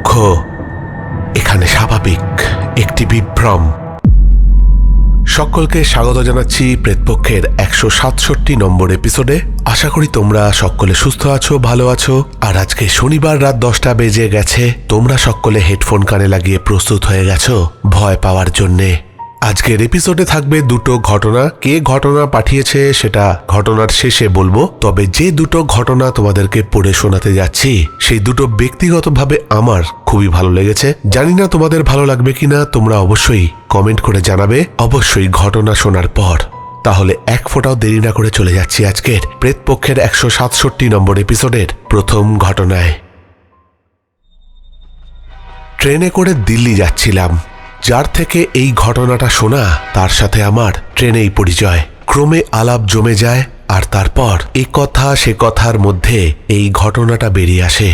পক্ষ এখানে স্বাভাবিক, একটি বিভ্রম। সকলকে স্বাগত জানাচ্ছি প্রেতপক্ষের একশো সাতষট্টি নম্বর এপিসোডে। আশা করি তোমরা সকলে সুস্থ আছো, ভালো আছো। আর আজকে শনিবার রাত দশটা বেজে গেছে। তোমরা সকলে হেডফোন কানে লাগিয়ে প্রস্তুত হয়ে গেছো ভয় পাওয়ার জন্যে। আজকের এপিসোডে থাকবে দুটো ঘটনা। কে ঘটনা পাঠিয়েছে সেটা ঘটনার শেষে বলব। তবে যে দুটো ঘটনা তোমাদেরকে পড়ে শোনাতে যাচ্ছি, সেই দুটো ব্যক্তিগতভাবে আমার খুবই ভালো লেগেছে। জানি না তোমাদের ভালো লাগবে কিনা, তোমরা অবশ্যই কমেন্ট করে জানাবে। অবশ্যই ঘটনা শোনার পর। তাহলে এক ফোঁটাও দেরি না করে চলে যাচ্ছি আজকের প্রেতপক্ষের একশো সাতষট্টি নম্বর এপিসোডের প্রথম ঘটনায়। ট্রেনে করে দিল্লি যাচ্ছিলাম। যার থেকে এই ঘটনাটা শোনা, তার সাথে আমার ট্রেনেই পরিচয়। ক্রমে আলাপ জমে যায় আর তারপর এ কথা সে কথার মধ্যে এই ঘটনাটা বেরিয়ে আসে।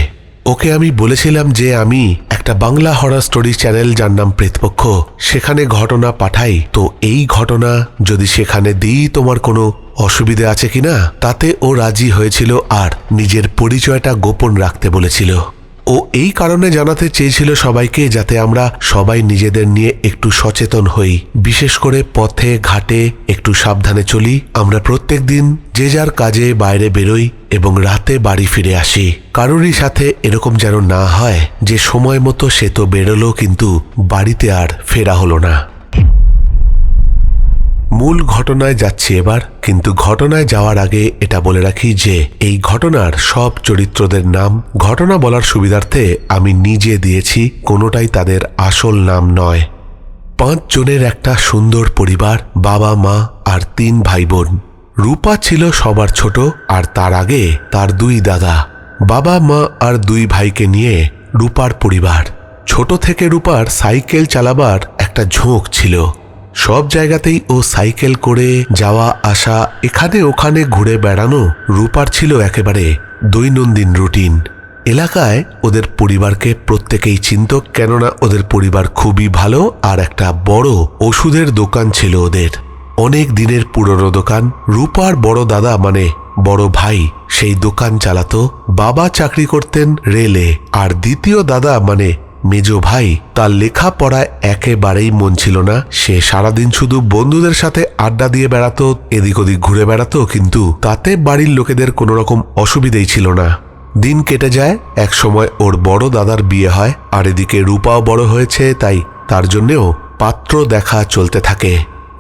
ওকে আমি বলেছিলাম যে আমি একটা বাংলা হরার স্টোরি চ্যানেল যার নাম প্রেতপক্ষ, সেখানে ঘটনা পাঠাই। তো এই ঘটনা যদি সেখানে দিই, তোমার কোনো অসুবিধে আছে কিনা? তাতে ও রাজি হয়েছিল আর নিজের পরিচয়টা গোপন রাখতে বলেছিল। ও এই কারণে জানাতে চেয়েছিল সবাইকে যাতে আমরা সবাই নিজেদের নিয়ে একটু সচেতন হই। বিশেষ করে পথে, ঘাটে একটু সাবধানে চলি। আমরা প্রত্যেক দিন যে যার কাজে বাইরে বেরোই এবং রাতে বাড়ি ফিরে আসি। কারোরই সাথে এরকম যেন না হয়, যে সময় মতো সে তো বেরোলো কিন্তু বাড়িতে আর ফেরা হলো না। মূল ঘটনায় যাচ্ছি এবার, কিন্তু ঘটনায় যাওয়ার আগে এটা বলে রাখি যে, এই ঘটনার সব চরিত্রদের নাম, ঘটনা বলার সুবিধার্থে আমি নিজে দিয়েছি, কোনোটাই তাদের আসল নাম নয়। পাঁচ জনের একটা সুন্দর পরিবার, বাবা, মা আর তিন ভাই বোন রূপা ছিল সবার ছোট আর তার আগে তার দুই দাদা। বাবা, মা আর দুই ভাইকে নিয়ে রূপার পরিবার। ছোট থেকে রূপার সাইকেল চালাবার একটা ঝোঁক ছিল। সব জায়গাতেই ও সাইকেল করে যাওয়া, আসা, এখানে ওখানে ঘুরে বেড়ানো রূপার ছিল একেবারে দৈনন্দিন রুটিন। এলাকায় ওদের পরিবারকে প্রত্যেকেই চিনত, কেননা ওদের পরিবার খুবই ভালো আর একটা বড় ওষুধের দোকান ছিল ওদের। অনেক দিনের পুরনো দোকান। রূপার বড় দাদা মানে বড় ভাই, সেই দোকান চালাতো, বাবা চাকরি করতেন রেলে, আর দ্বিতীয় দাদা মানে মেজ ভাই, তার লেখাপড়ায় একেবারেই মন ছিল না। সে সারাদিন শুধু বন্ধুদের সাথে আড্ডা দিয়ে বেড়াতো, এদিক ওদিক ঘুরে বেড়াতো, কিন্তু তাতে বাড়ির লোকেদের কোনো রকম অসুবিধেই ছিল না। দিন কেটে যায়, এক সময় ওর বড় দাদার বিয়ে হয়, আর এদিকে রূপাও বড় হয়েছে, তাই তার জন্যেও পাত্র দেখা চলতে থাকে।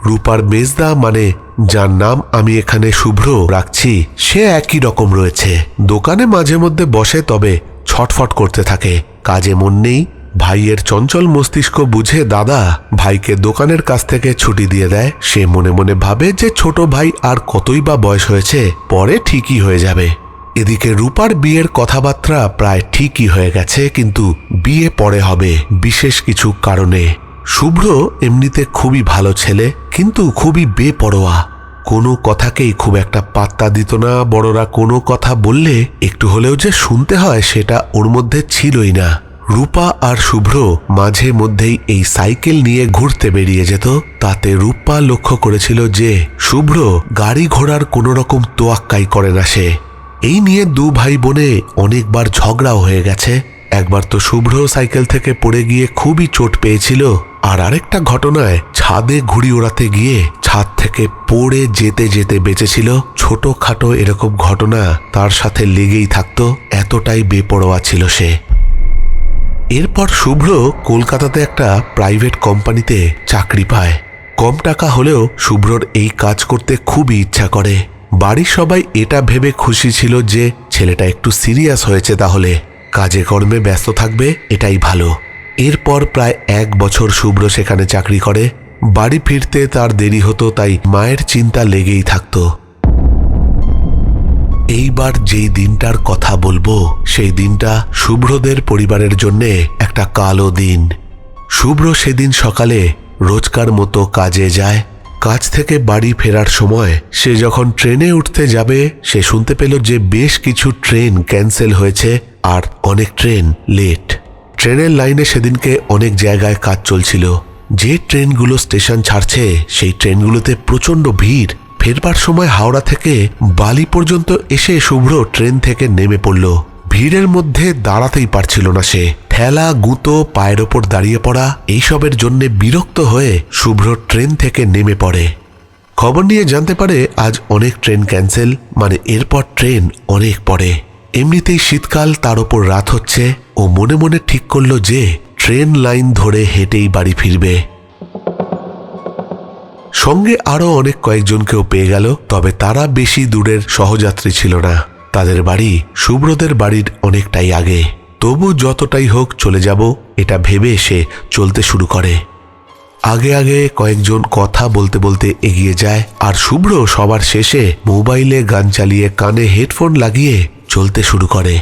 রূপার মেজদা মানে যার নাম আমি এখানে শুভ্র রাখছি, সে একই রকম রয়েছে। দোকানে মাঝে মধ্যে বসে, তবে ছটফট করতে থাকে। কাজে মন নেই ভাইয়ের চঞ্চল মস্তিষ্ক বুঝে দাদা ভাইকে দোকানের কাছ থেকে ছুটি দিয়ে দেয়। সে মনে মনে ভাবে যে ছোট ভাই আর কতই বা বয়স হয়েছে, পরে ঠিকই হয়ে যাবে। এদিকে রূপার বিয়ের কথাবার্তা প্রায় ঠিকই হয়ে গেছে, কিন্তু বিয়ে পরে হবে বিশেষ কিছু কারণে। শুভ্র এমনিতে খুবই ভালো ছেলে, কিন্তু খুবই বেপরোয়া। কোনো কথাকেই খুব একটা পাত্তা দিত না, বড়রা কোনো কথা বললে একটু হলেও যে শুনতে হয় সেটা ওর মধ্যে ছিলই না। রূপা আর শুভ্র মাঝে মধ্যেই এই সাইকেল নিয়ে ঘুরতে বেরিয়ে যেত। তাতে রূপা লক্ষ্য করেছিল যে শুভ্র গাড়ি ঘোড়ার কোনো রকম তোয়াক্কাই করে না সে। এই নিয়ে দু ভাই বোনে অনেকবার ঝগড়াও হয়ে গেছে। একবার তো শুভ্র সাইকেল থেকে পড়ে গিয়ে খুবই চোট পেয়েছিল। আর আরেকটা ঘটনায় ছাদে ঘুড়ি ওড়াতে গিয়ে ছাদ থেকে পড়ে যেতে যেতে বেঁচেছিল। ছোটখাটো এরকম ঘটনা তার সাথে লেগেই থাকতো। এতটাই বেপরোয়া ছিল সে। এরপর শুভ্র কলকাতাতে একটা প্রাইভেট কোম্পানিতে চাকরি পায়। কম টাকা হলেও শুভ্রর এই কাজ করতে খুবই ইচ্ছা করে। বাড়ির সবাই এটা ভেবে খুশি ছিল যে ছেলেটা একটু সিরিয়াস হয়েছে তাহলে। কাজে কর্মে ব্যস্ত থাকবে, এটাই ভালো। এরপর প্রায় এক বছর শুভ্র সেখানে চাকরি করে। বাড়ি ফিরতে তার দেরি হতো, তাই মায়ের চিন্তা লেগেই থাকতো। এইবার যেই দিনটার কথা বলব, সেই দিনটা শুভ্রদের পরিবারের জন্যে একটা কালো দিন। শুভ্র সেদিন সকালে রোজকার মতো কাজে যায়। কাজ থেকে বাড়ি ফেরার সময় সে যখন ট্রেনে উঠতে যাবে, সে শুনতে পেল যে বেশ কিছু ট্রেন ক্যান্সেল হয়েছে আর অনেক ট্রেন লেট। ট্রেনের লাইনে সেদিনকে অনেক জায়গায় কাজ চলছিল। যে ট্রেনগুলো স্টেশন ছাড়ছে, সেই ট্রেনগুলোতে প্রচণ্ড ভিড়। ফেরবার সময় হাওড়া থেকে বালি পর্যন্ত এসে শুভ্র ট্রেন থেকে নেমে পড়ল। ভিড়ের মধ্যে দাঁড়াতেই পারছিল না সে। ঠেলা, গুঁতো, পায়ের ওপর দাঁড়িয়ে পড়া, এইসবের জন্য বিরক্ত হয়ে শুভ্র ট্রেন থেকে নেমে পড়ে। খবর নিয়ে জানতে পারে আজ অনেক ট্রেন ক্যান্সেল মানে এরপর ট্রেন অনেক পরে এমনিতেই শীতকাল, তার ওপর রাত হচ্ছে ও মনে মনে ঠিক করল যে, ট্রেন লাইন ধরে হেঁটেই বাড়ি ফিরবে। সঙ্গে আরও অনেক কয়েকজনকেও পেয়ে গেল, তবে তারা বেশি দূরের সহযাত্রী ছিল না। তাদের বাড়ি শুভ্রদের বাড়ির অনেকটাই আগে। তবু যতটাই হোক চলে যাব, এটা ভেবে সে চলতে শুরু করে। আগে আগে কয়েকজন কথা বলতে বলতে এগিয়ে যায়, আর শুভ্র সবার শেষে মোবাইলে গান চালিয়ে কানে হেডফোন লাগিয়ে চলতে শুরু করে।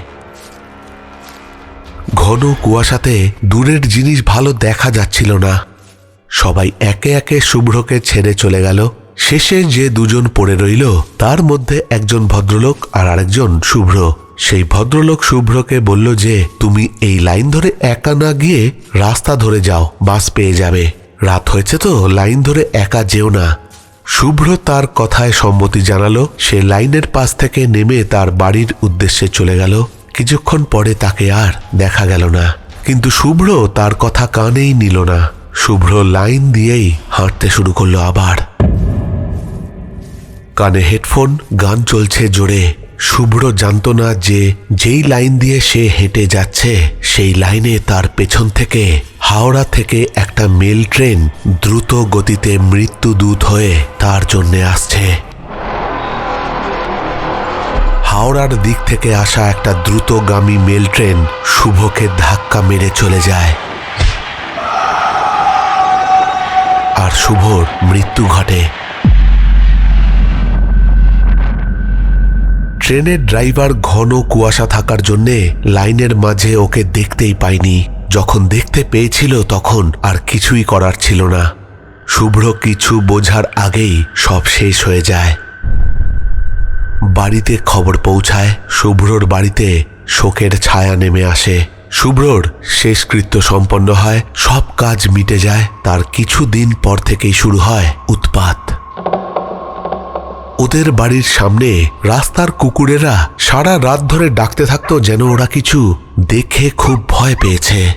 ঘন কুয়াশাতে দূরের জিনিস ভালো দেখা যাচ্ছিল না। সবাই একে একে শুভ্রকে ছেড়ে চলে গেল। শেষে যে দুজন পড়ে রইল, তার মধ্যে একজন ভদ্রলোক আর আরেকজন শুভ্র। সেই ভদ্রলোক শুভ্রকে বলল যে, তুমি এই লাইন ধরে একা না গিয়ে রাস্তা ধরে যাও, বাস পেয়ে যাবে। রাত হয়েছে তো, লাইন ধরে একা যেও না। শুভ্র তার কথায় সম্মতি জানালো। সে লাইনের পাশ থেকে নেমে তার বাড়ির উদ্দেশ্যে চলে গেল। কিছুক্ষণ পরে তাকে আর দেখা গেল না। কিন্তু শুভ্র তার কথা কানেই নিল না। শুভ্র লাইন দিয়েই হাঁটতে শুরু করল আবার। কানে হেডফোন, গান চলছে জোরে। শুভ্র জানতো না যে যেই লাইন দিয়ে সে হেঁটে যাচ্ছে, সেই লাইনে তার পেছন থেকে, হাওড়া থেকে একটা মেল ট্রেন দ্রুত গতিতে মৃত্যু দূত হয়ে তার জন্যে আসছে। হাওড়ার দিক থেকে আসা একটা দ্রুতগামী মেল ট্রেন শুভকে ধাক্কা মেরে চলে যায়। আর শুভর মৃত্যু ঘটে। ট্রেনের ড্রাইভার ঘন কুয়াশা থাকার জন্যে লাইনের মাঝে ওকে দেখতেই পায়নি যখন দেখতে পেয়েছিল তখন আর কিছুই করার ছিল না। শুভ্র কিছু বোঝার আগেই সব শেষ হয়ে যায়। বাড়িতে খবর পৌঁছায় শুভ্রর বাড়িতে শোকের ছায়া নেমে আসে। শুভ্রর শেষকৃত্য সম্পন্ন হয়, সব কাজ মিটে যায়, তার কিছু দিন পর থেকেই শুরু হয় উৎপাত। ওদের বাড়ির সামনে রাস্তার কুকুরেরা সারা রাত ধরে ডাকতে থাকতো যেন ওরা কিছু দেখে খুব ভয় পেয়েছে।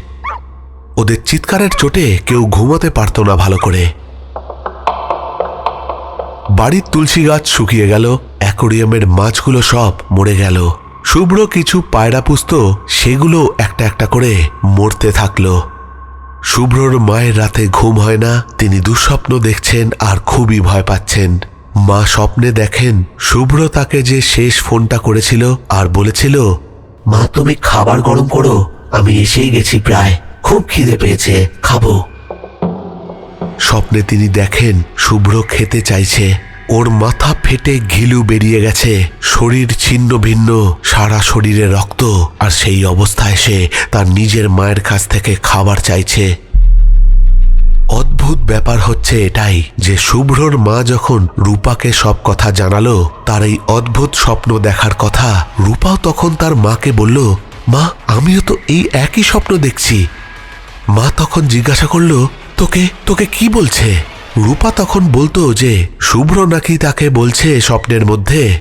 ওদের চিৎকারের চোটে কেউ ঘুমোতে পারতো না ভালো করে। বাড়ির তুলসী গাছ শুকিয়ে গেল, অ্যাকোরিয়ামের মাছগুলো সব মরে গেল। শুভ্র কিছু পায়রা পুষত সেগুলো একটা একটা করে মরতে থাকল। শুভ্রর মায়ের রাতে ঘুম হয় না, তিনি দুঃস্বপ্ন দেখছেন আর খুবই ভয় পাচ্ছেন। মা স্বপ্নে দেখেন শুভ্র তাকে যে শেষ ফোনটা করেছিল আর বলেছিল, মা, তুমি খাবার গরম করো, আমি এসেই গেছি প্রায়, খুব খিদে পেয়েছে, খাব। স্বপ্নে তিনি দেখেন শুভ্র খেতে চাইছে। ওর মাথা ফেটে ঘিলু বেরিয়ে গেছে। শরীর ছিন্ন ভিন্ন, সারা শরীরে রক্ত। আর সেই অবস্থায় সে তার নিজের মায়ের কাছ থেকে খাবার চাইছে। অদ্ভুত ব্যাপার হচ্ছে এটাই যে শুভ্রর মা যখন রূপাকে সব কথা জানালো, তার এই অদ্ভুত স্বপ্ন দেখার কথা, রূপাও তখন তার মাকে বলল, মা, আমিও তো এই একই স্বপ্ন দেখছি। মা তখন জিজ্ঞাসা করল, তোকে তোকে কি বলছে? রূপা তখন বলতো যে, শুভ্র নাকি তাকে বলছে স্বপ্নের মধ্যে,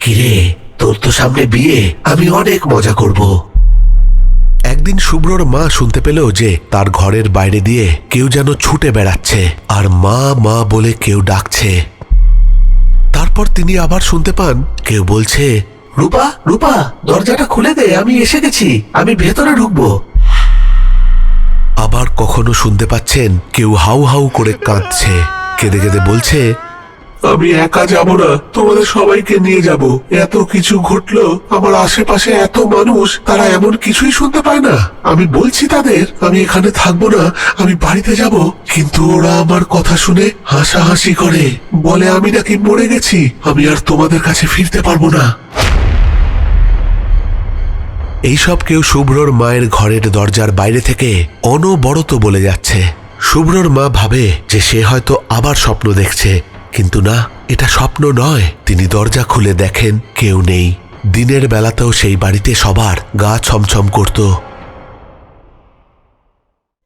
কিরে, তোর তো সামনে বিয়ে, আমি অনেক মজা করব। একদিন শুভ্রর মা শুনতে পেল যে, তার ঘরের বাইরে দিয়ে কেউ যেন ছুটে বেড়াচ্ছে, আর মা মা বলে কেউ ডাকছে। তারপর তিনি আবার শুনতে পান, কেউ বলছে, রূপা রূপা, দরজাটা খুলে দে, আমি এসে গেছি, আমি ভেতরে ঢুকবো। আবার কখনো শুনতে পাচ্ছেন? কেউ হাউ হাউ করে কাঁদছে। কেঁদে কেঁদে বলছে, আমি একা যাব না, তোমাদের সবাইকে নিয়ে যাব। এত কিছু ঘটলো, আমার আশেপাশে এত মানুষ, তারা এমন কিছুই শুনতে পায় না। আমি বলছি তাদের, আমি এখানে থাকব না, আমি বাড়িতে যাব। কিন্তু ওরা আমার কথা শুনে হাসাহাসি করে। বলে, আমি নাকি মরে গেছি, আমি আর তোমাদের কাছে ফিরতে পারব না। এইসব কেউ শুভ্রর মায়ের ঘরের দরজার বাইরে থেকে অনবরত বলে যাচ্ছে। শুভ্রর মা ভাবে যে সে হয়তো আবার স্বপ্ন দেখছে, কিন্তু না, এটা স্বপ্ন নয়। তিনি দরজা খুলে দেখেন কেউ নেই। দিনের বেলাতেও সেই বাড়িতে সবার গা ছমছম করত।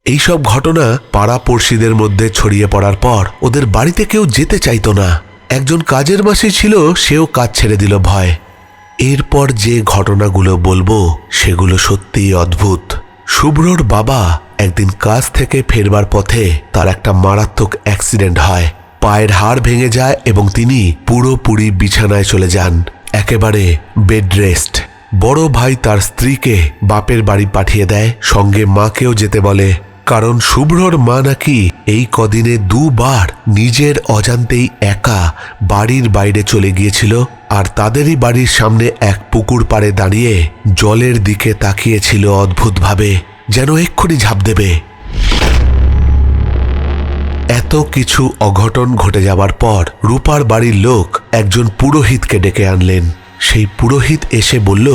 এইসব ঘটনা পাড়া পড়শিদের মধ্যে ছড়িয়ে পড়ার পর ওদের বাড়িতে কেউ যেতে চাইতো না। একজন কাজের মাসি ছিল, সেও কাজ ছেড়ে দিল ভয়। এরপর যে ঘটনাগুলো বলব, সেগুলো সত্যিই অদ্ভুত। শুভ্রর বাবা একদিন কাজ থেকে ফেরবার পথে তার একটা মারাত্মক অ্যাক্সিডেন্ট হয়। পায়ের হাড় ভেঙে যায় এবং তিনি পুরোপুরি বিছানায় চলে যান। একেবারে বেড রেস্ট। বড় ভাই তার স্ত্রীকে বাপের বাড়ি পাঠিয়ে দেয়, সঙ্গে মাকেও যেতে বলে। কারণ শুভ্রর মা নাকি এই কদিনে দুবার নিজের অজান্তেই একা বাড়ির বাইরে চলে গিয়েছিল আর তাদেরই বাড়ির সামনে এক পুকুর পাড়ে দাঁড়িয়ে জলের দিকে তাকিয়েছিল অদ্ভুতভাবে, যেন এক্ষুনি ঝাঁপ দেবে। এত কিছু অঘটন ঘটে যাবার পর রূপার বাড়ির লোক একজন পুরোহিতকে ডেকে আনলেন। সেই পুরোহিত এসে বলল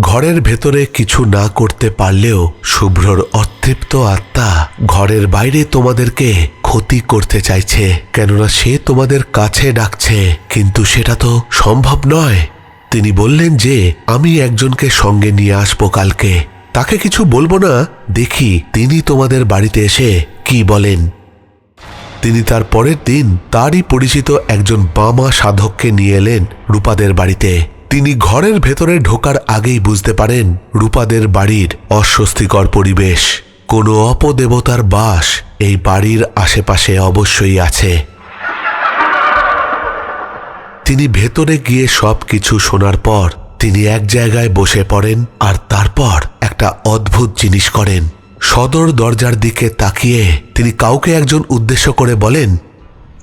ঘরের ভেতরে কিছু না করতে পারলেও শুভ্রর অতৃপ্ত আত্মা ঘরের বাইরে তোমাদেরকে ক্ষতি করতে চাইছে। কেননা সে তোমাদের কাছে ডাকছে, কিন্তু সেটা তো সম্ভব নয়। তিনি বললেন যে, আমি একজনকে সঙ্গে নিয়ে আসব কালকে। তাকে কিছু বলব না। দেখি তিনি তোমাদের বাড়িতে এসে কি বলেন। তিনি তার পরের দিন তারই পরিচিত একজন বামা সাধককে নিয়ে এলেন রূপাদের বাড়িতে। তিনি ঘরের ভেতরে ঢোকার আগেই বুঝতে পারেন রূপাদের বাড়ির অস্বস্তিকর পরিবেশ। কোনো অপদেবতার বাস এই বাড়ির আশেপাশে অবশ্যই আছে। তিনি ভেতরে গিয়ে সব কিছু শোনার পর তিনি এক জায়গায় বসে পড়েন আর তারপর একটা অদ্ভুত জিনিস করেন। সদর দরজার দিকে তাকিয়ে তিনি কাউকে একজন উদ্দেশ্য করে বলেন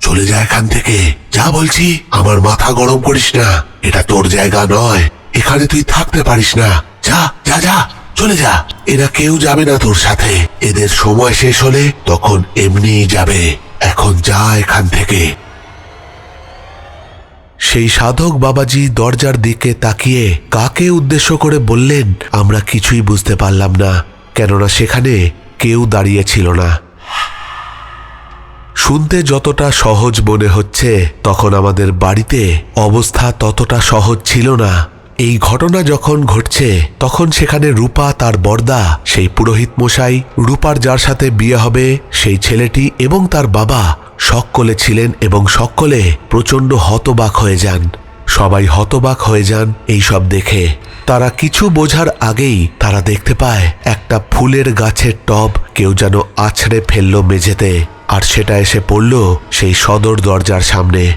চলে যা এখান থেকে। যা বলছি, আমার মাথা গরম করিস না। এটা তোর জায়গা নয়। এখানে তুই থাকতে পারিস না। যা যা যা, চলে যা। এরা কেউ যাবে না তোর সাথে। এদের সময় শেষ হলে তখন এমনিই যাবে। এখন যা এখান থেকে। সেই সাধক বাবাজি দরজার দিকে তাকিয়ে কাকে উদ্দেশ্য করে বললেন, আমরা কিছুই বুঝতে পারলাম না। কেননা সেখানে কেউ দাঁড়িয়ে ছিল না। শুনতে যতটা সহজ মনে হচ্ছে, তখন আমাদের বাড়িতে অবস্থা ততটা সহজ ছিল না। এই ঘটনা যখন ঘটছে, তখন সেখানে রূপা তার বর্দা, সেই পুরোহিত মশাই, রূপার যার সাথে বিয়ে হবে, সেই ছেলেটি এবং তার বাবা সকলে ছিলেন এবং সকলে প্রচণ্ড হতবাক হয়ে যান। সবাই হতবাক হয়ে যান এই সব দেখে। তারা কিছু বোঝার আগেই তারা দেখতে পায়, একটা ফুলের গাছের টব কেউ যেন আছড়ে ফেলল মেঝেতে, আর সেটা এসে পড়ল সেই সদর দরজার সামনে।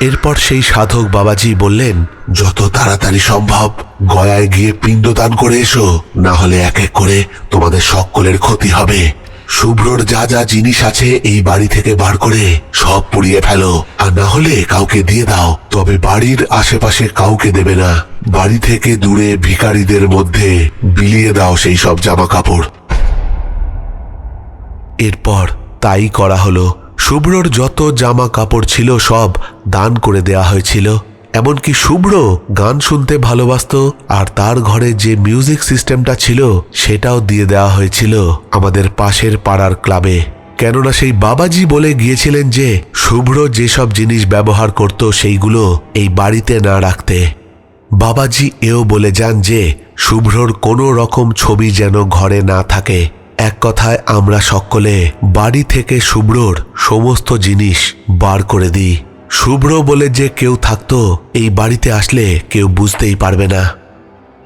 এরপর সেই সাধক বাবাজি বললেন, যত তাড়াতাড়ি সম্ভব, গয়ায় গিয়ে পিণ্ডদান করে এসো, না হলে এক এক করে তোমাদের সকলের ক্ষতি হবে। শুভ্রর যা যা জিনিস আছে এই বাড়ি থেকে বার করে সব পুড়িয়ে ফেলো। আর না হলে কাউকে দিয়ে দাও। তবে বাড়ির আশেপাশে কাউকে দেবে না। বাড়ি থেকে দূরে ভিখারিদের মধ্যে বিলিয়ে দাও সেই সব জামা কাপড় এরপর তাই করা হলো। শুভ্রর যত জামা কাপড় ছিল সব দান করে দেয়া হয়েছিল। এমনকি শুভ্র গান শুনতে ভালোবাসত, আর তার ঘরে যে মিউজিক সিস্টেমটা ছিল, সেটাও দিয়ে দেওয়া হয়েছিল আমাদের পাশের পাড়ার ক্লাবে। কেননা সেই বাবাজি বলে গিয়েছিলেন যে, শুভ্র যেসব জিনিস ব্যবহার করত সেইগুলো এই বাড়িতে না রাখতে। বাবাজি এও বলে যান যে, শুভ্রর কোনো রকম ছবি যেন ঘরে না থাকে। এক কথায় আমরা সকলে বাড়ি থেকে শুভ্রর সমস্ত জিনিস বার করে দিই। শুভ্র বলে যে কেউ থাকতো, এই বাড়িতে আসলে কেউ বুঝতেই পারবে না।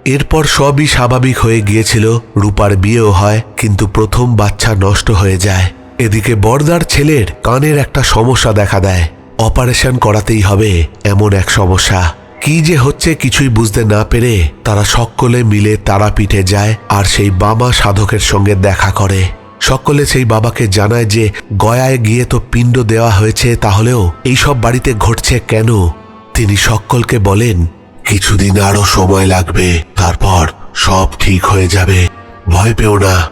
এরপর সবই স্বাভাবিক হয়ে গিয়েছিল, রূপার বিয়েও হয়, কিন্তু প্রথম বাচ্চা নষ্ট হয়ে যায়। এদিকে বর্দার ছেলের কানের একটা সমস্যা দেখা দেয়। অপারেশন করাতেই হবে, এমন এক সমস্যা। কি যে হচ্ছে কিছুই বুঝতে না পেরে তারা সকলে মিলে তারাপীঠে যায়, আর সেই বাবা সাধকের সঙ্গে দেখা করে। সকলে সেই বাবাকে জানায় যে, গয়ায় গিয়ে তো পিণ্ড দেওয়া হয়েছে, তাহলেও এইসব বাড়িতে ঘটছে কেন? তিনি সকলকে বলেন, কিছুদিন আরও সময় লাগবে, তারপর সব ঠিক হয়ে যাবে, ভয় পেও না।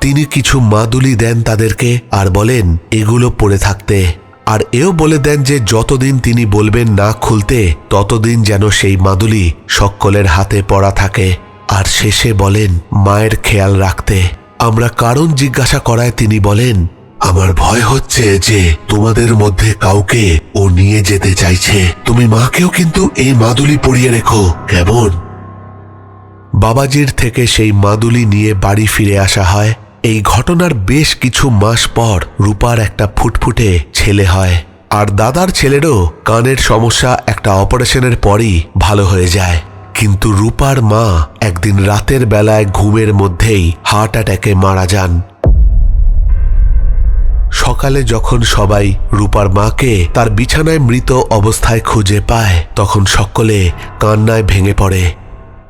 তিনি কিছু মাদুলি দেন তাদেরকে আর বলেন, এগুলো পড়ে থাকতে। আর এও বলে দেন যে, যতদিন তিনি বলবেন না খুলতে, ততদিন যেন সেই মাদুলি সকলের হাতে পড়া থাকে। আর শেষে বলেন, মায়ের খেয়াল রাখতে। আমরা কারণ জিজ্ঞাসা করায় তিনি বলেন, আমার ভয় হচ্ছে যে তোমাদের মধ্যে কাউকে ও নিয়ে যেতে চাইছে। তুমি মাকেও কিন্তু এই মাদুলি পরিয়ে রেখো। কেমন? বাবাজির থেকে সেই মাদুলি নিয়ে বাড়ি ফিরে আসা হয়। এই ঘটনার বেশ কিছু মাস পর রূপার একটা ফুটফুটে ছেলে হয়। আর দাদার ছেলেরও কানের সমস্যা একটা অপারেশনের পরই ভালো হয়ে যায়। কিন্তু রূপার মা একদিন রাতের বেলায় ঘুমের মধ্যেই হার্ট অ্যাটাকে মারা যান। সকালে যখন সবাই রূপার মাকে তার বিছানায় মৃত অবস্থায় খুঁজে পায়, তখন সকলে কান্নায় ভেঙে পড়ে।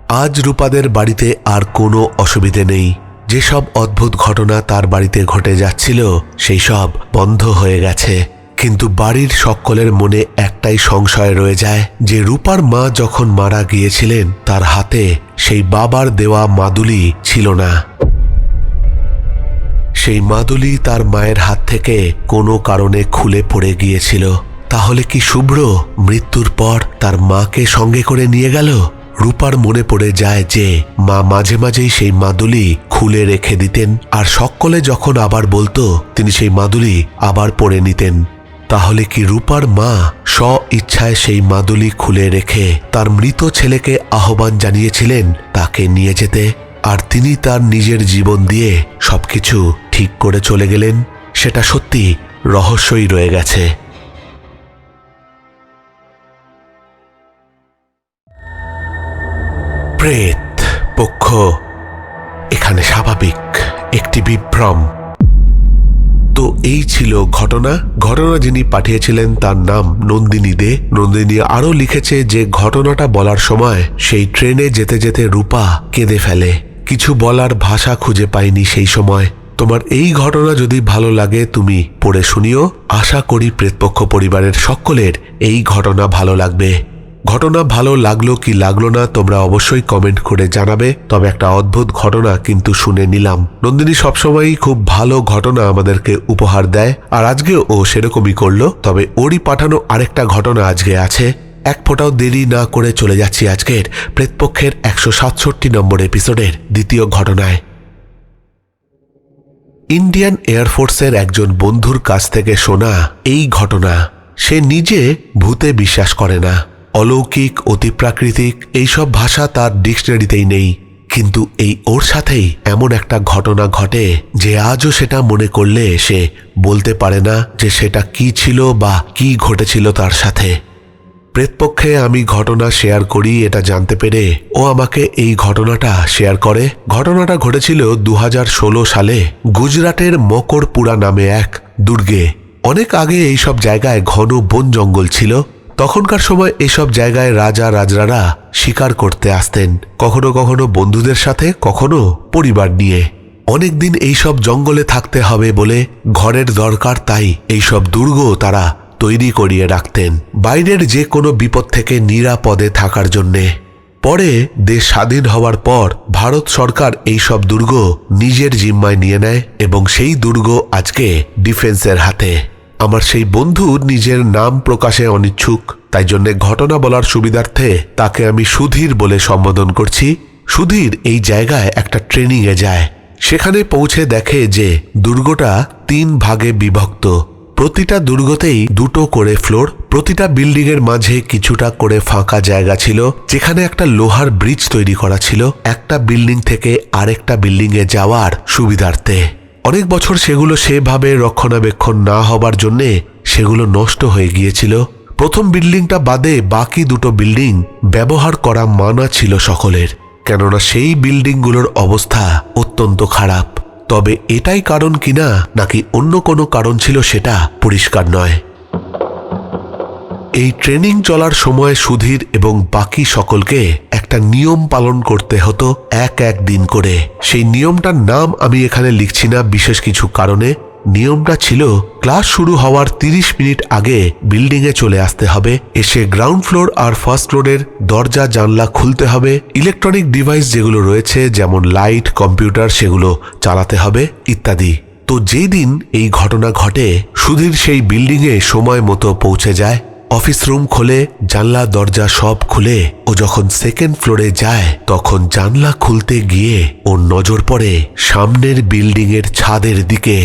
আজ রূপাদের বাড়িতে আর কোনো অসুবিধে নেই। যেসব অদ্ভুত ঘটনা তার বাড়িতে ঘটে যাচ্ছিল, সেই সব বন্ধ হয়ে গেছে। কিন্তু বাড়ির সকলের মনে একটাই সংশয় রয়ে যায় যে রূপার মা যখন মারা গিয়েছিলেন, তার হাতে সেই বাবার দেওয়া মাদুলি ছিল না। সেই মাদুলি তার মায়ের হাত থেকে কোনো কারণে খুলে পড়ে গিয়েছিল। তাহলে কি শুভ্র মৃত্যুর পর তার মাকে সঙ্গে করে নিয়ে গেল? রূপার মনে পড়ে যায় যে মা মাঝে মাঝেই সেই মাদুলি খুলে রেখে দিতেন, আর সকলে যখন আবার বলতো, তিনি সেই মাদুলি আবার পরে নিতেন। তাহলে কি রূপার মা স্ব ইচ্ছায় সেই মাদুলি খুলে রেখে তার মৃত ছেলেকে আহ্বান জানিয়েছিলেন তাকে নিয়ে যেতে? আর তিনি তার নিজের জীবন দিয়ে সবকিছু ঠিক করে চলে গেলেন? সেটা সত্যি রহস্যই রয়ে গেছে। প্রেত, পক্ষ, এখানে স্বাভাবিক। একটি বিভ্রম। তো এই ছিল ঘটনা। ঘটনা যিনি পাঠিয়েছিলেন তার নাম নন্দিনী দে। নন্দিনী আরও লিখেছে যে ঘটনাটা বলার সময় সেই ট্রেনে যেতে যেতে রূপা কেঁদে ফেলে। কিছু বলার ভাষা খুঁজে পাইনি সেই সময়। তোমার এই ঘটনা যদি ভালো লাগে তুমি পড়ে শুনিও। আশা করি প্রেতপক্ষ পরিবারের সকলের এই ঘটনা ভালো লাগবে। ঘটনা ভালো লাগল কি লাগল না তোমরা অবশ্যই কমেন্ট করে জানাবে। তবে একটা অদ্ভুত ঘটনা কিন্তু শুনে নিলাম। নন্দিনী সবসময়ই খুব ভালো ঘটনা আমাদেরকে উপহার দেয়। আর আজকে ও সেরকমই করল। তবে ওরই পাঠানো আরেকটা ঘটনা আজকে আছে। এক ফোঁটাও দেরি না করে চলে যাচ্ছি আজকের প্রেতপক্ষের একশো সাতষট্টি নম্বর এপিসোডের দ্বিতীয় ঘটনায়। ইন্ডিয়ান এয়ারফোর্সের একজন বন্ধুর কাছ থেকে শোনা এই ঘটনা। সে নিজে ভূতে বিশ্বাস করে না। অলৌকিক, অতিপ্রাকৃতিক, এইসব ভাষা তার ডিকশনারিতেই নেই। কিন্তু এই ওর সাথেই এমন একটা ঘটনা ঘটে যে আজও সেটা মনে করলে সে বলতে পারে না যে সেটা কি ছিল বা কি ঘটেছিল তার সাথে। প্রেতপক্ষে আমি ঘটনা শেয়ার করি এটা জানতে পেরে ও আমাকে এই ঘটনাটা শেয়ার করে। ঘটনাটা ঘটেছিল দু হাজার ষোলো সালে গুজরাটের মকরপুরা নামে এক দুর্গে। অনেক আগে এইসব জায়গায় ঘন বন জঙ্গল ছিল। তখনকার সময় এসব জায়গায় রাজা রাজরারা শিকার করতে আসতেন, কখনো কখনো বন্ধুদের সাথে, কখনো পরিবার নিয়ে। অনেকদিন এইসব জঙ্গলে থাকতে হবে বলে ঘরের দরকার তাই এইসব দুর্গ তারা তৈরি করিয়ে রাখতেন। বাইরের যে কোনো বিপদ থেকে নিরাপদে থাকার জন্যে। পরে দেশ স্বাধীন হওয়ার পর ভারত সরকার এই সব দুর্গ নিজের জিম্মায় নিয়ে নেয় এবং সেই দুর্গ আজকে ডিফেন্সের হাতে। আমার সেই বন্ধু নিজের নাম প্রকাশে অনিচ্ছুক, তাই জন্য ঘটনা বলার সুবিধার্থে তাকে আমি সুধীর বলে সম্বোধন করছি। সুধীর এই জায়গায় একটা ট্রেনিংয়ে যায়। সেখানে পৌঁছে দেখে যে দুর্গটা তিন ভাগে বিভক্ত। প্রতিটা দুর্গতেই দুটো করে ফ্লোর প্রতিটা বিল্ডিংয়ের মাঝে কিছুটা করে ফাঁকা জায়গা ছিল, যেখানে একটা লোহার ব্রিজ তৈরি করা ছিল। একটা বিল্ডিং থেকে আরেকটা বিল্ডিংয়ে যাওয়ার সুবিধার্থে। অনেক বছর সেগুলো সেভাবে রক্ষণাবেক্ষণ না হবার জন্যে সেগুলো নষ্ট হয়ে গিয়েছিল। প্রথম বিল্ডিংটা বাদে বাকি দুটো বিল্ডিং ব্যবহার করা মানা ছিল সকলের। কেননা সেই বিল্ডিংগুলোর অবস্থা অত্যন্ত খারাপ। তবে এটাই কারণ কিনা নাকি অন্য কোনো কারণ ছিল সেটা পরিষ্কার নয়। এই ট্রেনিং চলার সময় সুধীর এবং বাকি সকলকে একটা নিয়ম পালন করতে হতো এক এক দিন করে। সেই নিয়মটার নাম আমি এখানে লিখছি না বিশেষ কিছু কারণে। নিয়মটা ছিল, ক্লাস শুরু হওয়ার 30 মিনিট আগে বিল্ডিংয়ে চলে আসতে হবে, এসে গ্রাউন্ড ফ্লোর আর ফার্স্ট ফ্লোরের দরজা, জানলা খুলতে হবে, ইলেকট্রনিক ডিভাইস যেগুলো রয়েছে, যেমন লাইট, কম্পিউটার, সেগুলো চালাতে হবে, ইত্যাদি। তো যেই দিন এই ঘটনা ঘটে, সুধীর সেই বিল্ডিংয়ে সময় মতো পৌঁছে যায় অফিস রুম খোলে, জানলা, দরজা সব খুলে ও যখন সেকেন্ড ফ্লোরে যায়, তখন জানলা খুলতে গিয়ে ওর নজর পড়ে সামনের বিল্ডিং এর ছাদের দিকে।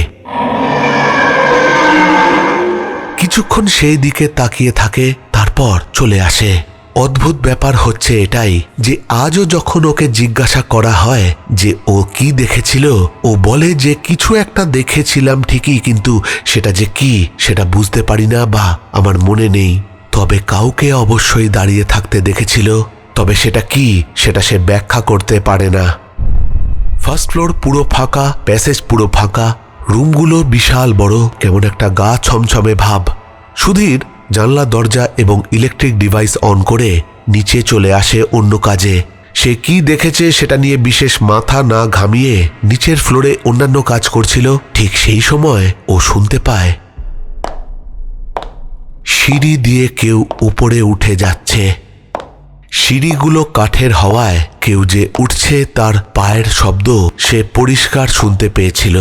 কিছুক্ষণ সেই দিকে তাকিয়ে থাকে, তারপর চলে আসে। অদ্ভুত ব্যাপার হচ্ছে এটাই যে আজও যখন ওকে জিজ্ঞাসা করা হয় যে ও কি দেখেছিল, ও বলে যে কিছু একটা দেখেছিলাম ঠিকই, কিন্তু সেটা যে কি, সেটা বুঝতে পারি না বা আমার মনে নেই। তবে কাউকে অবশ্যই দাঁড়িয়ে থাকতে দেখেছিল, তবে সেটা কি, সেটা সে ব্যাখ্যা করতে পারে না। ফার্স্ট ফ্লোর পুরো ফাঁকা, প্যাসেজ পুরো ফাঁকা, রুমগুলো বিশাল বড়, কেমন একটা গা ছমছমে ভাব। সুধীর জানলা, দরজা এবং ইলেকট্রিক ডিভাইস অন করে নিচে চলে আসে অন্য কাজে। সে কি দেখেছে সেটা নিয়ে বিশেষ মাথা না ঘামিয়ে নিচের ফ্লোরে অন্যান্য কাজ করছিল। ঠিক সেই সময় ও শুনতে পায়, সিঁড়ি দিয়ে কেউ উপরে উঠে যাচ্ছে। সিঁড়িগুলো কাঠের হওয়ায় কেউ যে উঠছে তার পায়ের শব্দ সে পরিষ্কার শুনতে পেয়েছিল।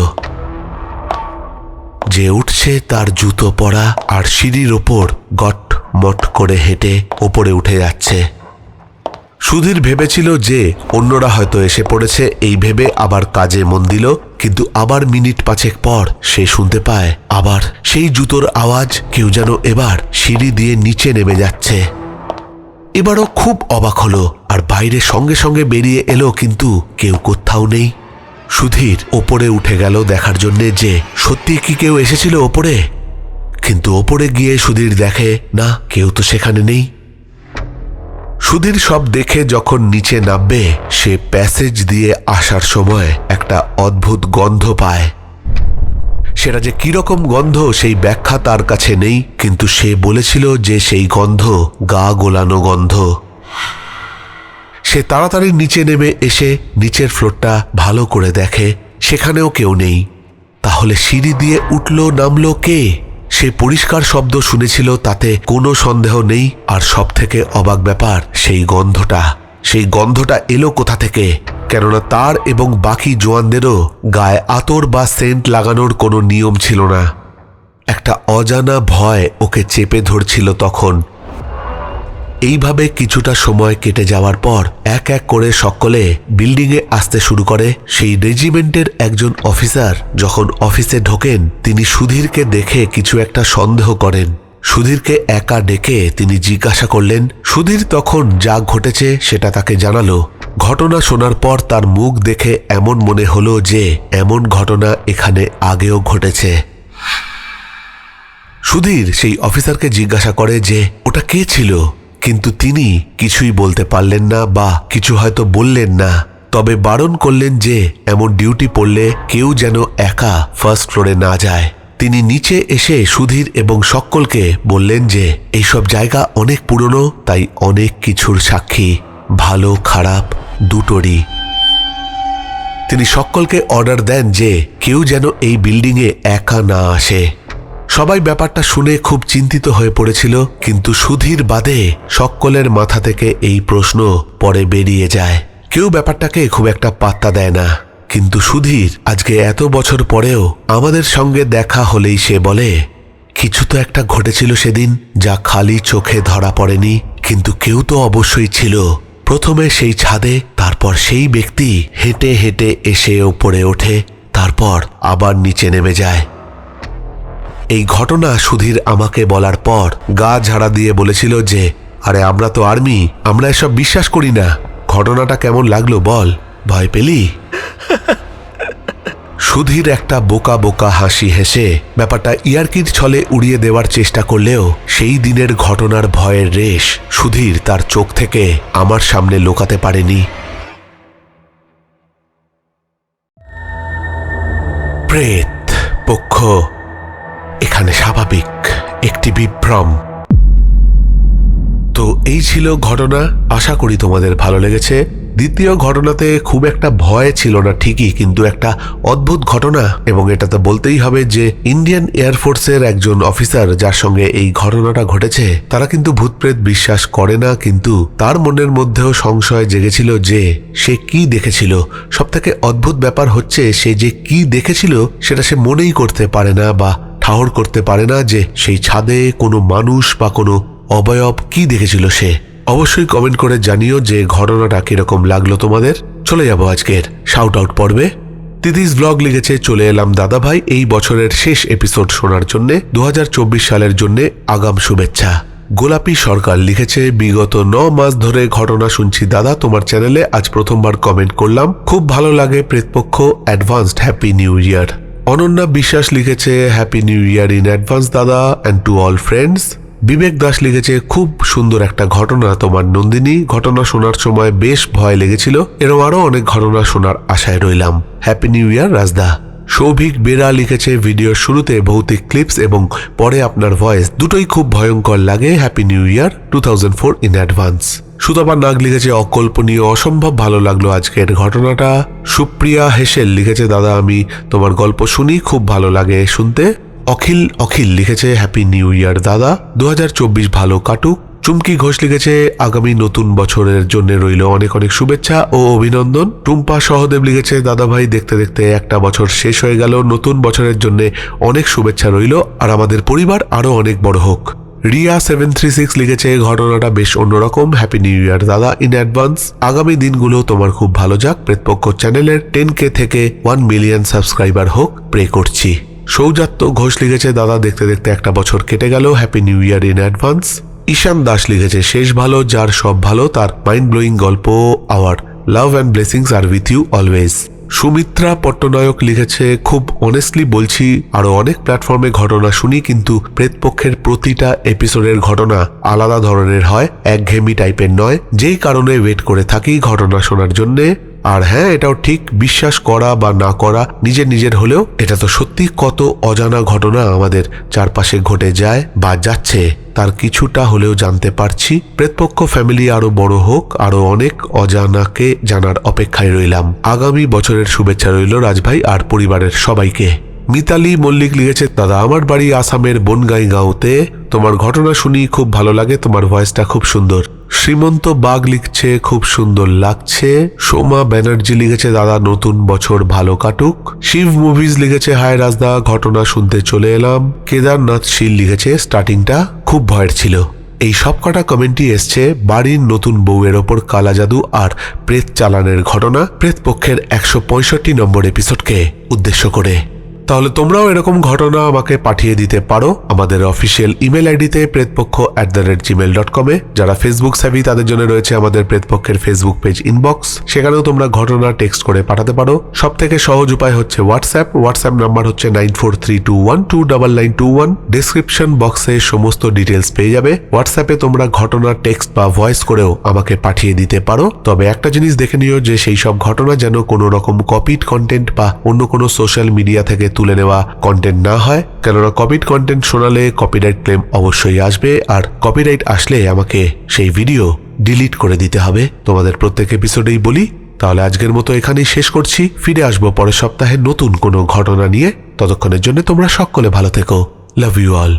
যে উঠছে তার জুতো পরা আর সিঁড়ির ওপর গট মট করে হেঁটে ওপরে উঠে যাচ্ছে। সুধীর ভেবেছিল যে অন্যরা হয়তো এসে পড়েছে, এই ভেবে আবার কাজে মন দিল, কিন্তু আবার মিনিট পাঁচেক পর সে শুনতে পায়, আবার সেই জুতোর আওয়াজ কেউ যেন এবার সিঁড়ি দিয়ে নিচে নেমে যাচ্ছে। এবারও খুব অবাক হলো, আর বাইরে সঙ্গে সঙ্গে বেরিয়ে এলো কিন্তু কেউ কোথাও নেই। সুধীর ওপরে উঠে গেল দেখার জন্যে যে, সত্যি কি কেউ এসেছিল ওপরে? কিন্তু ওপরে গিয়ে সুধীর দেখে, না, কেউ তো সেখানে নেই। সুধীর সব দেখে যখন নিচে নামবে, সে প্যাসেজ দিয়ে আসার সময় একটা অদ্ভুত গন্ধ পায়। সেটা যে কীরকম গন্ধ, সেই ব্যাখ্যা তার কাছে নেই, কিন্তু সে বলেছিল যে সেই গন্ধ গা গোলানো গন্ধ। সে তাড়াতাড়ি নিচে নেমে এসে নিচের ফ্লোরটা ভালো করে দেখে, সেখানেও কেউ নেই। তাহলে সিঁড়ি দিয়ে উঠল, নামলো কে? সে পরিষ্কার শব্দ শুনেছিল, তাতে কোনো সন্দেহ নেই, আর সব থেকে অবাক ব্যাপার, সেই গন্ধটা। সেই গন্ধটা এলো কোথা থেকে? কেননা তার এবং বাকি জোয়ানদেরও গায়ে আতর বা সেন্ট লাগানোর কোনো নিয়ম ছিল না। একটা অজানা ভয় ওকে চেপে ধরছিল তখন এইভাবে কিছুটা সময় কেটে যাওয়ার পর এক এক করে সকলে বিল্ডিংয়ে আসতে শুরু করে। সেই রেজিমেন্টের একজন অফিসার যখন অফিসে ঢোকেন, তিনি সুধীরকে দেখে কিছু একটা সন্দেহ করেন। সুধীরকে একা ডেকে তিনি জিজ্ঞাসা করলেন, সুধীর, তখন যা ঘটেছে সেটা তাকে জানালো? ঘটনা শোনার পর তার মুখ দেখে এমন মনে হলো যে, এমন ঘটনা এখানে আগেও ঘটেছে। সুধীর সেই অফিসারকে জিজ্ঞাসা করে যে, ওটা কে ছিল? কিন্তু তিনি কিছুই বলতে পারলেন না বা কিছু হয়তো বললেন না। তবে বারণ করলেন যে, এমন ডিউটি পড়লে কেউ যেন একা ফার্স্ট ফ্লোরে না যায়। তিনি নিচে এসে সুধীর এবং সকলকে বললেন যে, এইসব জায়গা অনেক পুরনো, তাই অনেক কিছুর সাক্ষী। ভালো, খারাপ, দুটোরই। তিনি সকলকে অর্ডার দেন যে, কেউ যেন এই বিল্ডিংয়ে একা না আসে। সবাই ব্যাপারটা শুনে খুব চিন্তিত হয়ে পড়েছিল, কিন্তু সুধীর বাদে সকলের মাথা থেকে এই প্রশ্ন পরে বেরিয়ে যায়। কেউ ব্যাপারটাকে খুব একটা পাত্তা দেয় না, কিন্তু সুধীর আজকে এত বছর পরেও আমাদের সঙ্গে দেখা হলেই সে বলে, কিছু তো একটা ঘটেছিল সেদিন যা খালি চোখে ধরা পড়েনি, কিন্তু কেউ তো অবশ্যই ছিল। প্রথমে সেই ছাদে, তারপর সেই ব্যক্তি হেঁটে হেঁটে এসে ওপরে ওঠে, তারপর আবার নিচে নেমে যায়। এই ঘটনা সুধীর আমাকে বলার পর গা ঝাড়া দিয়ে বলেছিল যে, আরে, আমরা তো আর্মি, আমরা এসব বিশ্বাস করি না। ঘটনাটা কেমন লাগল বল, ভয় পেলি? সুধীর একটা বোকা বোকা হাসি হেসে ব্যাপারটা ইয়ারকির ছলে উড়িয়ে দেওয়ার চেষ্টা করলেও সেই দিনের ঘটনার ভয়ের রেশ সুধীর তার চোখ থেকে আমার সামনে লোকাতে পারেনি। প্রেত, পক্ষ এখানে স্বাভাবিক একটি বিভ্রম। তো এই ছিল ঘটনা। আশা করি তোমাদের ভালো লেগেছে। দ্বিতীয় ঘটনাতে খুব একটা ভয় ছিল না, ঠিকই, কিন্তু একটা অদ্ভুত ঘটনা। এবং এটা তো বলতেই হবে যে, ইন্ডিয়ান এয়ারফোর্সের একজন অফিসার যার সঙ্গে এই ঘটনাটা ঘটেছে, তারা কিন্তু ভূতপ্রেত বিশ্বাস করে না, কিন্তু তার মনের মধ্যেও সংশয় জেগেছিল যে, সে কি দেখেছিল। সব থেকে অদ্ভুত ব্যাপার হচ্ছে, সে যে কি দেখেছিল, সেটা সে মনেই করতে পারে না বা ঠাহর করতে পারে না যে সেই ছাদে কোনো মানুষ বা কোনো অবয়ব কি দেখেছিল সে। অবশ্যই কমেন্ট করে জানিও যে ঘটনাটা কীরকম লাগল তোমাদের। চলে যাব আজকের শাউট আউট পর্বে। তিতিস ব্লগ লিখেছে চলে এলাম দাদা ভাই এই বছরের শেষ এপিসোড শোনার জন্য দু হাজার চব্বিশ সালের জন্য আগাম শুভেচ্ছা। গোলাপি সরকার লিখেছে, বিগত ন মাস ধরে ঘটনা শুনছি। দাদা, তোমার চ্যানেলে আজ প্রথমবার কমেন্ট করলাম। খুব ভালো লাগে, Pretpaksha advanced happy new year Ananya Biswas লিখেছে happy new year in advance দাদা and to all friends Bibek Das লিখেছে, খুব সুন্দর একটা ঘটনা তোমার নন্দিনী। ঘটনা শোনার সময় বেশ ভয় লেগেছিল। এরম আরও অনেক ঘটনা শোনার আশায় রইলাম। হ্যাপি নিউ ইয়ার রাজদা। সৌভিক বেরা লিখেছে, ভিডিওর শুরুতে ভৌতিক ক্লিপস এবং পরে আপনার ভয়েস দুটোই খুব ভয়ঙ্কর লাগে। Happy new year two thousand four in advance Sutapa Nag লিখেছে, অকল্পনীয়, অসম্ভব ভালো লাগল আজকের ঘটনাটা। সুপ্রিয়া হেসেল লিখেছে, দাদা, আমি তোমার গল্প শুনি, খুব ভালো লাগে শুনতে। অখিল অখিল লিখেছে, হ্যাপি নিউ ইয়ার, দাদা। দু হাজার চব্বিশ ভালো কাটুক। চুমকি ঘোষ লিখেছে, আগামী নতুন বছরের জন্য রইল অনেক অনেক শুভেচ্ছা ও অভিনন্দন। টুম্পা সহদেব লিখেছে দাদা ভাই দেখতে দেখতে একটা বছর শেষ হয়ে গেল। নতুন বছরের জন্য অনেক শুভেচ্ছা রইল। আর আমাদের পরিবার আরও অনেক বড় হোক। রিয়া সেভেন থ্রি সিক্স লিখেছে, ঘটনাটা বেশ অন্যরকম। হ্যাপি নিউ ইয়ার দাদা। ইন অ্যাডভান্স আগামী দিনগুলো তোমার খুব ভালো যাক। প্রেতপক্ষ চ্যানেলের টেন কে থেকে ওয়ান মিলিয়ন সাবস্ক্রাইবার হোক। প্রে করছি। সৌজাত্য ঘোষ লিখেছে, দাদা, দেখতে দেখতে একটা বছর কেটে গেল। Happy new year in advance Ishan Das লিখেছে, শেষ ভালো, যার সব ভালো, তার মাইন্ড ব্লোয়িং গল্প our love and blessings are with you always Sumitra Pattanayak লিখেছে, খুব অনেস্টলি বলছি আরও অনেক প্ল্যাটফর্মে ঘটনা শুনি, কিন্তু প্রেতপক্ষের প্রতিটা এপিসোডের ঘটনা আলাদা ধরনের হয় একঘেমি টাইপের নয়। যেই কারণে ওয়েট করে থাকি ঘটনা শোনার জন্যে। আর হ্যাঁ এটাও ঠিক, বিশ্বাস করা বা না করা, নিজের নিজের হলেও এটা তো সত্যি কত অজানা ঘটনা আমাদের চারপাশে ঘটে যায় বা যাচ্ছে। তার কিছুটা হলেও জানতে পারছি। প্রেতপক্ষ ফ্যামিলি আরও বড় হোক, আরও অনেক অজানাকে জানার অপেক্ষায় রইলাম। আগামী বছরের শুভেচ্ছা রইল রাজভাই আর পরিবারের সবাইকে। মিতালি মল্লিক লিখেছে, দাদা, আমার বাড়ি আসামের বনগাই গাঁওতে তোমার ঘটনা শুনি, খুব ভালো লাগে, তোমার ভয়েসটা খুব সুন্দর। শ্রীমন্ত বাগ লিখছে, খুব সুন্দর লাগছে। সোমা ব্যানার্জি লিখেছে, দাদা, নতুন বছর ভালো কাটুক। শিব মুভিজ লিখেছে, হায় রাজদা, ঘটনা শুনতে চলে এলাম। কেদারনাথ শীল লিখেছে, স্টার্টিংটা খুব ভয়ের ছিল। এই সব কটা কমেন্টই এসছে, বাড়ির নতুন বউয়ের ওপর কালা জাদু আর প্রেত চালানের ঘটনা। প্রেত পক্ষের একশো পঁয়ষট্টি নম্বর এপিসোডকে উদ্দেশ্য করে। তাহলে তোমরাও এরকম ঘটনা আমাকে পাঠিয়ে দিতে পারো। আমাদের অফিসিয়াল ইমেল আইডিতে Pretpaksha at the rate gmail dot কমে যারা ফেসবুক স্যাভি তাদের জন্য রয়েছে আমাদের প্রেতপক্ষের ফেসবুক পেজ ইনবক্স সেখানেও তোমরা ঘটনা টেক্সট করে পাঠাতে পারো। সব থেকে সহজ উপায় হচ্ছে হোয়াটসঅ্যাপ হোয়াটসঅ্যাপ নাম্বার হচ্ছে nine four three two one two double nine two one description বক্সে সমস্ত ডিটেলস পেয়ে যাবে। হোয়াটসঅ্যাপে তোমরা ঘটনা টেক্সট বা ভয়েস করেও আমাকে পাঠিয়ে দিতে পারো। তবে একটা জিনিস দেখে নিও যে সেই সব ঘটনা যেন কোনো রকম কপিড কন্টেন্ট বা অন্য কোনো সোশ্যাল মিডিয়া থেকে তুলে নেওয়া কন্টেন্ট না হয়। কেননা কপিড কন্টেন্ট শোনালে কপিরাইট ক্লেম অবশ্যই আসবে। আর কপিরাইট আসলে আমাকে সেই ভিডিও ডিলিট করে দিতে হবে। তোমাদের প্রত্যেক এপিসোডেই বলি, তাহলে আজকের মতো এখানেই শেষ করছি। ফিরে আসব পরের সপ্তাহে নতুন কোনো ঘটনা নিয়ে। ততক্ষণের জন্য তোমরা সকলে ভালো থেকো। Love you all